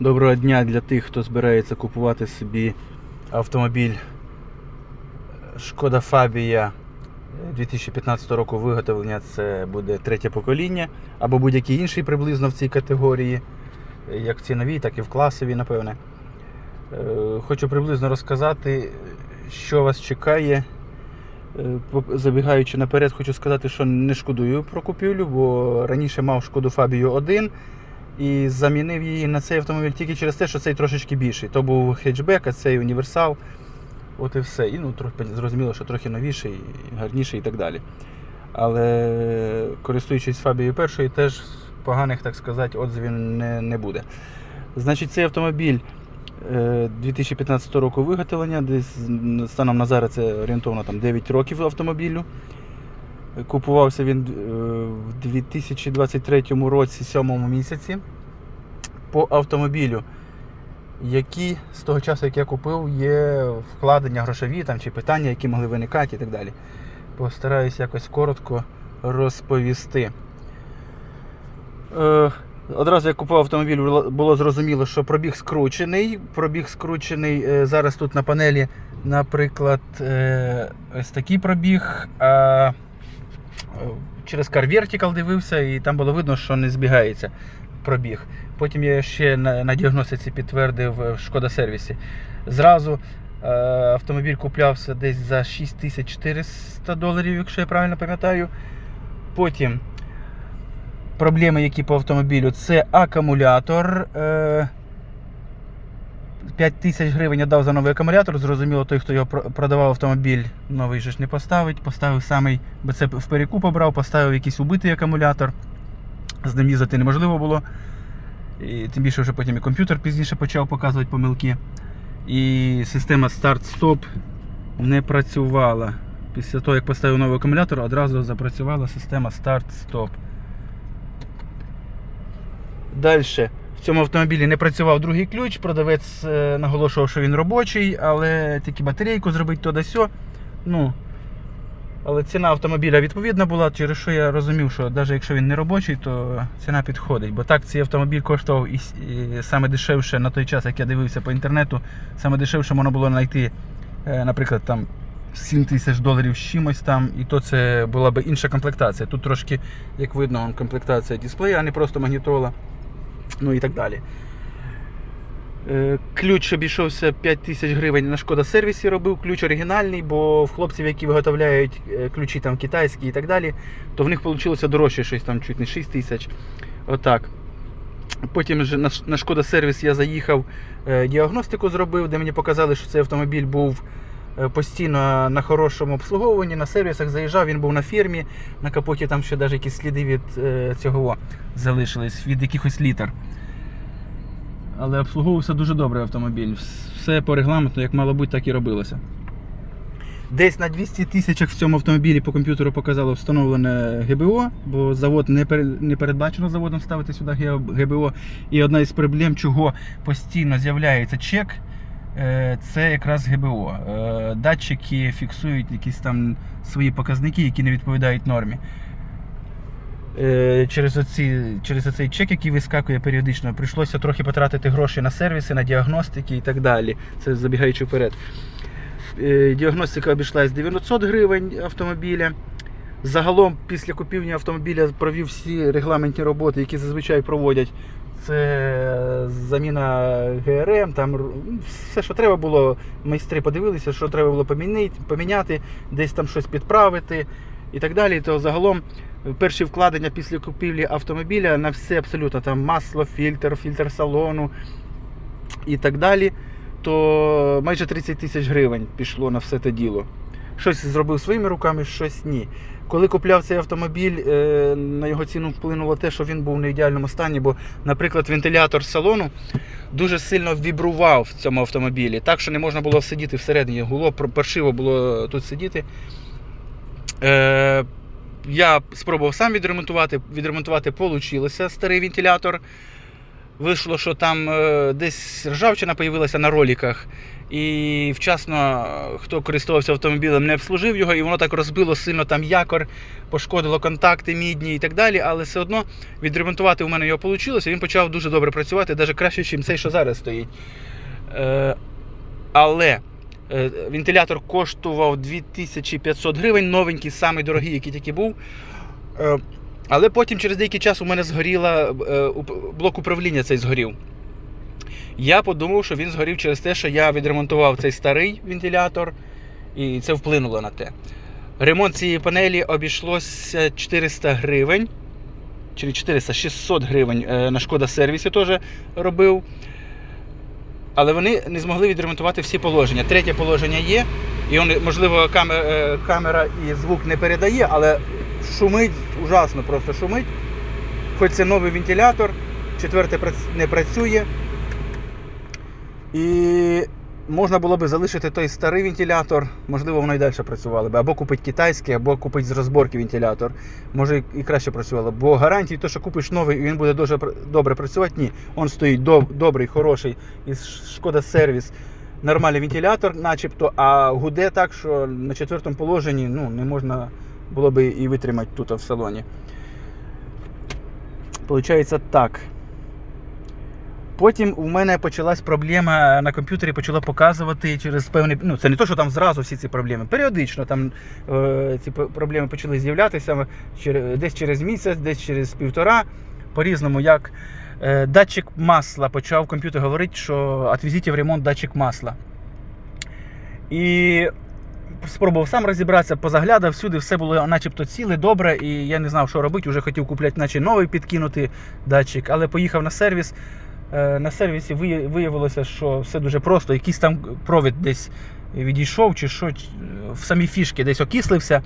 Доброго дня для тих, хто збирається купувати собі автомобіль Шкода Фабія 2015 року виготовлення. Це буде третє покоління, або будь-який інший приблизно в цій категорії, як в ціновій, так і в класовій, напевне. Е, Хочу приблизно розказати, що вас чекає. Е, Забігаючи наперед, хочу сказати, що не шкодую про купівлю, бо раніше мав шкоду Фабію 1 і замінив її на цей автомобіль тільки через те, що цей трошечки більший. То був хетчбек, а цей універсал. От і все. І ну, трохи зрозуміло, що трохи новіший, гарніший і так далі. Але користуючись Фабією першою, теж поганих, так сказати, отзивів не, не буде. Значить, цей автомобіль е, 2015 року виготовлення, десь станом на зараз це орієнтовно там, 9 років автомобілю. Купувався він е, в 2023 році, 7 місяці. По автомобілю, які з того часу, як я купив, є вкладення грошові там, чи питання, які могли виникати і так далі. Постараюсь якось коротко розповісти. Е, Одразу як купував автомобіль, було- зрозуміло, що пробіг скручений. Пробіг скручений е, зараз тут на панелі, наприклад, ось такий пробіг. Через Car Vertical дивився, і там було видно, що не збігається пробіг. Потім я ще на, на діагностиці підтвердив е, в Шкода сервісі. Зразу е, автомобіль куплявся десь за 6400 доларів, якщо я правильно пам'ятаю. Потім проблеми, які по автомобілю, це акумулятор. Е, 5 тисяч гривень я дав за новий акумулятор. Зрозуміло, той, хто його продавав автомобіль, новий же ж не поставить. Поставив самий, бо це в перекуп обрав, поставив якийсь убитий акумулятор. З ним їздити неможливо було. І тим більше вже потім і комп'ютер пізніше почав показувати помилки. І система старт-стоп не працювала. Після того, як поставив новий акумулятор, одразу запрацювала система старт-стоп. Далі. В цьому автомобілі не працював другий ключ. Продавець е, наголошував, що він робочий, але тільки батарейку зробити то да сьо. Ну, але ціна автомобіля відповідна була, через що я розумів, що навіть якщо він не робочий, то ціна підходить. Бо так цей автомобіль коштував і, і саме дешевше на той час, як я дивився по інтернету, саме дешевше можна було знайти, е, наприклад, там 7 тисяч доларів з чимось там, і то це була б інша комплектація. Тут трошки, як видно, комплектація дисплея, а не просто магнітола. Ну і так далі. Е, Ключ обійшовся 5 тисяч гривень на шкода сервісі робив. Ключ оригінальний, бо в хлопців, які виготовляють е, ключі там китайські і так далі, то в них вийшло дорожче щось там чуть не 6 тисяч. Отак. Потім на, шкода сервіс я заїхав, е, діагностику зробив, де мені показали, що цей автомобіль був постійно на хорошому обслуговуванні, на сервісах заїжджав, він був на фірмі, на капоті там ще навіть якісь сліди від е, цього залишились, від якихось літер. Але обслуговувався дуже добре автомобіль. Все по регламенту, як мало бути, так і робилося. Десь на 200 тисячах в цьому автомобілі по комп'ютеру показало встановлене ГБО, бо завод не, передбачено заводом ставити сюди ГБО. І одна із проблем, чого постійно з'являється чек, е, це якраз ГБО. Е, Датчики фіксують якісь там свої показники, які не відповідають нормі. Е, Через, оці, через оцей чек, який вискакує періодично, прийшлося трохи потратити гроші на сервіси, на діагностики і так далі. Це забігаючи вперед. Е, Діагностика обійшлась 900 гривень автомобіля. Загалом, після купівні автомобіля провів всі регламентні роботи, які зазвичай проводять. Це заміна ГРМ, там все, що треба було, майстри подивилися, що треба було поміняти, десь там щось підправити і так далі. То загалом перші вкладення після купівлі автомобіля на все абсолютно там масло, фільтр, фільтр салону і так далі. То майже 30 тисяч гривень пішло на все те діло. Щось зробив своїми руками, щось ні. Коли купляв цей автомобіль, е, на його ціну вплинуло те, що він був в ідеальному стані, бо, наприклад, вентилятор салону дуже сильно вібрував в цьому автомобілі, так що не можна було сидіти всередині. Гуло паршиво було тут сидіти. Е, я спробував сам відремонтувати. Відремонтувати вийшло старий вентилятор. вийшло, що там е, десь ржавчина появилася на роліках. І вчасно е, хто користувався автомобілем, не обслужив його, і воно так розбило сильно там якор, пошкодило контакти мідні і так далі. Але все одно відремонтувати у мене його вийшло. Він почав дуже добре працювати, навіть краще, ніж цей, що зараз стоїть. Е, але е, вентилятор коштував 2500 гривень, новенький, самий дорогий, який тільки був. Е, але потім через деякий час у мене згоріла е, блок управління цей згорів. Я подумав, що він згорів через те, що я відремонтував цей старий вентилятор, і це вплинуло на те. Ремонт цієї панелі обійшлося 400 гривень. Чи 400, 600 гривень е, на шкода сервісі теж робив. Але вони не змогли відремонтувати всі положення. Третє положення є, і вони, можливо, е, камера і звук не передає, але шумить ужасно, просто шумить. Хоч це новий вентилятор, четверте не працює. І можна було би залишити той старий вентилятор, можливо, воно і далі працювало би. Або купити китайський, або купити з розборки вентилятор. Може і краще працювало. Бо гарантії, то, що купиш новий і він буде дуже добре працювати, ні. Він стоїть доб- добрий, хороший, із шкода сервіс. Нормальний вентилятор, начебто, а гуде так, що на четвертому положенні ну, не можна було би і витримати тут в салоні. Получається так. Потім у мене почалась проблема на комп'ютері, почало показувати через певний. Ну, це не то, що там зразу всі ці проблеми. Періодично там е, ці проблеми почали з'являтися десь через місяць, десь через півтора. По-різному, як е, датчик масла почав комп'ютер говорити, що відвезіть в ремонт датчик масла. І спробував сам розібратися, позаглядав всюди, все було начебто ціле, добре, і я не знав, що робити. Вже хотів купляти, наче новий підкинути датчик, але поїхав на сервіс. Е, На сервісі виявилося, що все дуже просто. Якийсь там провід десь відійшов, чи що, в самій фішки десь окислився.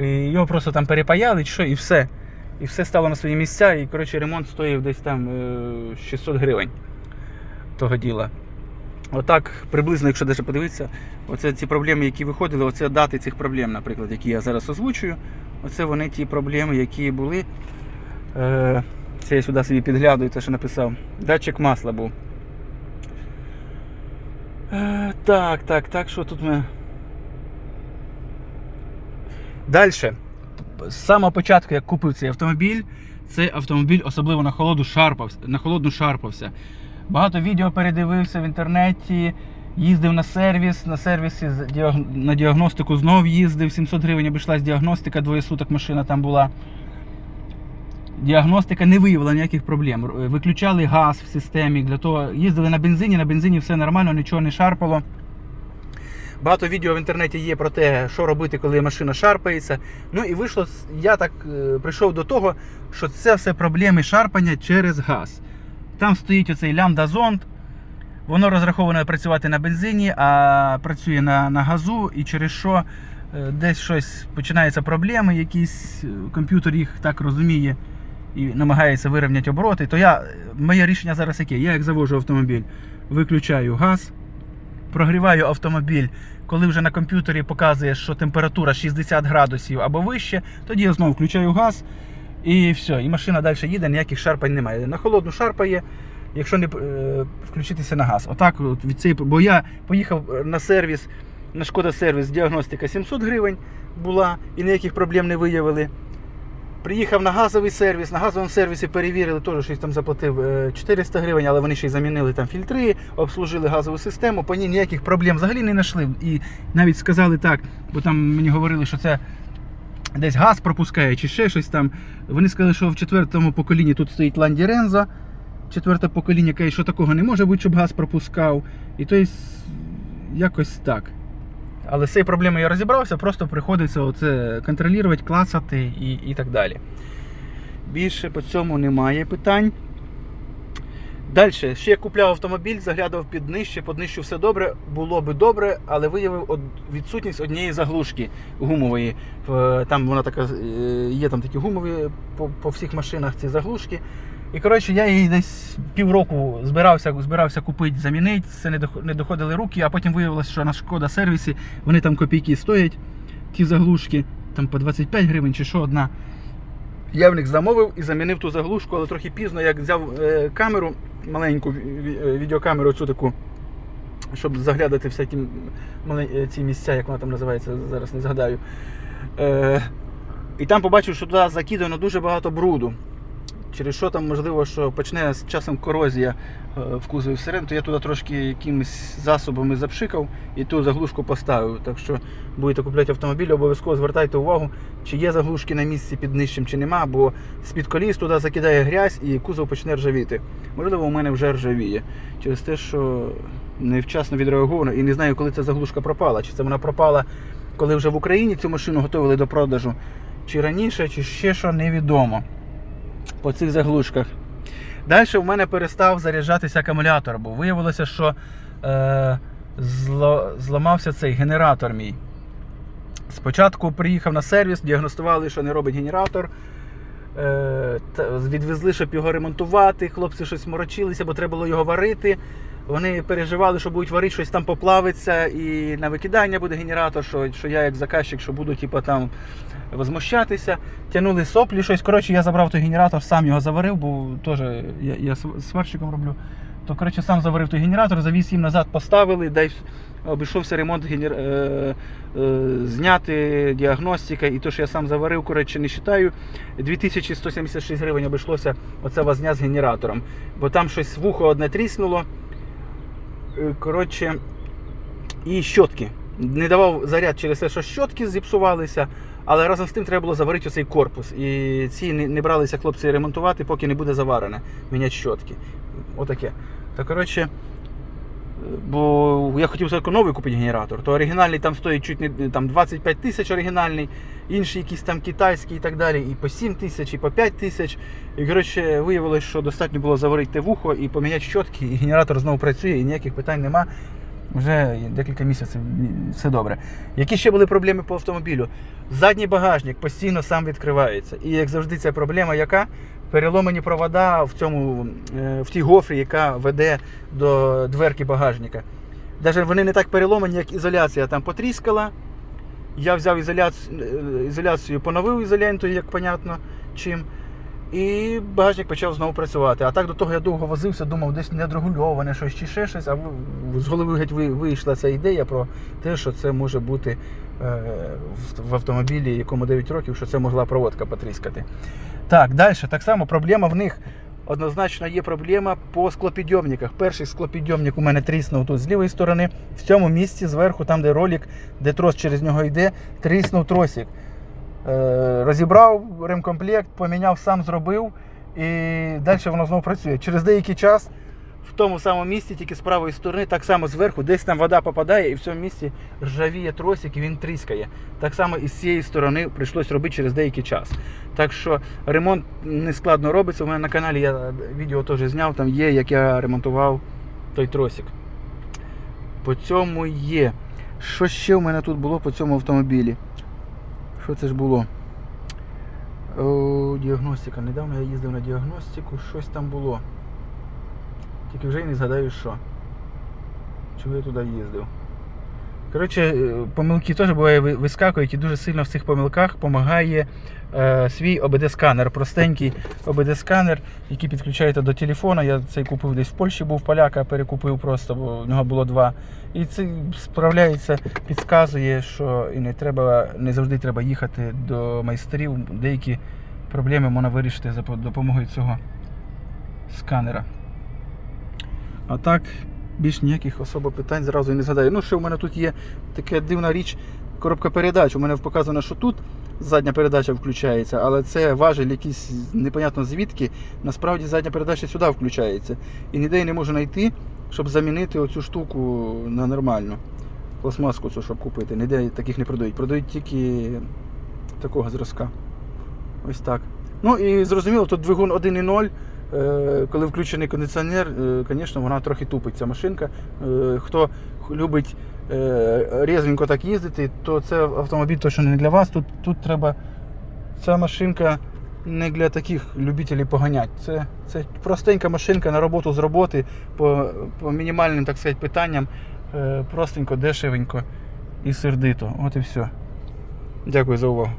І його просто там перепаяли, чи що, і все. І все стало на свої місця. І коротше, ремонт стоїв десь там е, 600 гривень того діла. Отак, приблизно, якщо навіть подивитися, оце ці проблеми, які виходили, оце дати цих проблем, наприклад, які я зараз озвучую. Оце вони ті проблеми, які були. Е, це я сюди собі підглядую, те, що написав. Датчик масла був. Е, так, так, так, що тут ми. Далі. З самого початку, як купив цей автомобіль, цей автомобіль особливо на холоду шарпався, на холодну шарпався. Багато відео передивився в інтернеті, їздив на сервіс, на сервісі на діагностику знов їздив, 700 гривень обійшлась діагностика, двоє суток машина там була. Діагностика не виявила ніяких проблем. Виключали газ в системі, для того їздили на бензині, на бензині все нормально, нічого не шарпало. Багато відео в інтернеті є про те, що робити, коли машина шарпається. Ну і вийшло, я так е, прийшов до того, що це все проблеми шарпання через газ. Там стоїть оцей лямбда-зонд, воно розраховане працювати на бензині, а працює на, на газу, і через що е, десь щось починаються проблеми, якісь е, комп'ютер їх так розуміє і намагається вирівняти обороти, то я, моє рішення зараз яке? Я як завожу автомобіль, виключаю газ, прогріваю автомобіль. Коли вже на комп'ютері показує, що температура 60 градусів або вище, тоді я знову включаю газ і все. І машина далі їде, ніяких шарпань немає. На холодну шарпає, якщо не е, включитися на газ. Отак от від цієї, бо я поїхав на сервіс, на шкода сервіс, діагностика 700 гривень була і ніяких проблем не виявили. Приїхав на газовий сервіс, на газовому сервісі перевірили, теж щось там заплатив е, 400 гривень, але вони ще й замінили там фільтри, обслужили газову систему, по ній ніяких проблем взагалі не знайшли. І навіть сказали так, бо там мені говорили, що це десь газ пропускає чи ще щось там. Вони сказали, що в четвертому поколінні тут стоїть Ланді Рензо, четверте покоління каже, що такого не може бути, щоб газ пропускав. І то якось так. Але з цією проблемою я розібрався, просто приходиться оце контролювати, клацати і, і так далі. Більше по цьому немає питань. Далі, ще я купляв автомобіль, заглядав під нижче, під нижче все добре, було би добре, але виявив відсутність однієї заглушки гумової. Там вона така, е, є там такі гумові по, по всіх машинах ці заглушки. І коротше, я її десь півроку збирався, збирався купити, замінити, це не дох- не доходили руки, а потім виявилося, що на шкода сервісі вони там копійки стоять, ті заглушки, там по 25 гривень чи що одна. Я в них замовив і замінив ту заглушку, але трохи пізно, як взяв е, камеру, маленьку ві- відеокамеру, цю таку, щоб заглядати всякі мале- ці місця, як вона там називається, зараз не згадаю. Е, і там побачив, що туди закидано дуже багато бруду. Через що там, можливо, що почне з часом корозія е, в кузові всередину, то я туди трошки якимись засобами запшикав і ту заглушку поставив. Так що будете купляти автомобіль, обов'язково звертайте увагу, чи є заглушки на місці під нижчим, чи нема, бо з-під коліс туди закидає грязь і кузов почне ржавіти. Можливо, у мене вже ржавіє. Через те, що невчасно відреаговано і не знаю, коли ця заглушка пропала. Чи це вона пропала, коли вже в Україні цю машину готували до продажу, чи раніше, чи ще що, невідомо по цих заглушках. Далі в мене перестав заряджатися акумулятор, бо виявилося, що е, зло, зламався цей генератор мій. Спочатку приїхав на сервіс, діагностували, що не робить генератор. Е, відвезли, щоб його ремонтувати. Хлопці щось морочилися, бо треба було його варити. Вони переживали, що будуть варити, щось там поплавиться, і на викидання буде генератор, що, що я як заказчик, що буду типу, там возмущатися. Тянули соплі, щось. Коротше, я забрав той генератор, сам його заварив, бо теж я, я сварщиком роблю. То коротше, сам заварив той генератор, завіз їм назад, поставили, дай обійшовся ремонт генер... е, е, зняти, діагностика, і то, що я сам заварив, коротше, не вважаю. 2176 гривень обійшлося оце возня з генератором. Бо там щось вухо одне тріснуло. Е, Коротше, і щотки. Не давав заряд через те, що щотки зіпсувалися, але разом з тим треба було заварити оцей корпус. І ці не, бралися хлопці ремонтувати, поки не буде заварене. Міняти щотки. Отаке. То коротше. Бо я хотів спочатку новий купити генератор, то оригінальний там стоїть чуть не там 25 тисяч оригінальний, інший якийсь там китайський і так далі, і по 7 тисяч, і по 5 тисяч. І коротше, виявилось, що достатньо було заварити вухо і поміняти щотки, і генератор знову працює, і ніяких питань нема. Вже декілька місяців все добре. Які ще були проблеми по автомобілю? Задній багажник постійно сам відкривається. І як завжди, ця проблема, яка переломані провода в цьому е, в тій гофрі, яка веде до дверки багажника. Навіть вони не так переломані, як ізоляція там потріскала. Я взяв ізоляцію, е, ізоляцію поновив ізолентою, як понятно чим. І багажник почав знову працювати. А так до того я довго возився, думав, десь недрегульоване щось чи ще щось, а з голови геть вийшла ця ідея про те, що це може бути е, в- автомобілі, якому 9 років, що це могла проводка потріскати. Так, далі. Так само проблема в них. Однозначно є проблема по склопідйомниках. Перший склопідйомник у мене тріснув тут з лівої сторони. В цьому місці зверху, там де ролик, де трос через нього йде, тріснув тросик. Е, розібрав ремкомплект, поміняв, сам зробив, і далі воно знову працює. Через деякий час в тому самому місці, тільки з правої сторони, так само зверху, десь там вода попадає, і в цьому місці ржавіє тросик і він тріскає. Так само і з цієї сторони прийшлось робити через деякий час. Так що ремонт не складно робиться. У мене на каналі я відео теж зняв, там є, як я ремонтував той тросик. По цьому є. Що ще в мене тут було по цьому автомобілі? Що це ж було? О, діагностика. Недавно я їздив на діагностику, щось там було. Тільки вже і не згадаю, що. Чому я туди їздив. Коротше, е, помилки теж буває ви- вискакують і дуже сильно в цих помилках допомагає е, свій ОБД-сканер. Простенький ОБД-сканер, який підключаєте до телефона. Я цей купив десь в Польщі, був поляка, перекупив просто, бо в нього було два. І це справляється, підказує, що і не треба, не завжди треба їхати до майстрів. Деякі проблеми можна вирішити за допомогою цього сканера. А так, більш ніяких особо питань зразу і не згадаю. Ну, ще в мене тут є така дивна річ, коробка передач. У мене показано, що тут задня передача включається, але це важель якийсь непонятно звідки. Насправді задня передача сюди включається. І ніде я не можу знайти, щоб замінити оцю штуку на нормальну. Пластмаску цю, щоб купити. Ніде таких не продають. Продають тільки такого зразка. Ось так. Ну і зрозуміло, тут двигун 1.0. Е, Коли включений кондиціонер, е, звісно, вона трохи тупить ця машинка. Е, Хто любить е, різненько так їздити, то це автомобіль точно не для вас. Тут, тут треба. Ця машинка не для таких любителів поганять. Це, це простенька машинка на роботу з роботи по, по мінімальним так сказати, питанням. Е, Простенько, дешевенько і сердито. От і все. Дякую за увагу.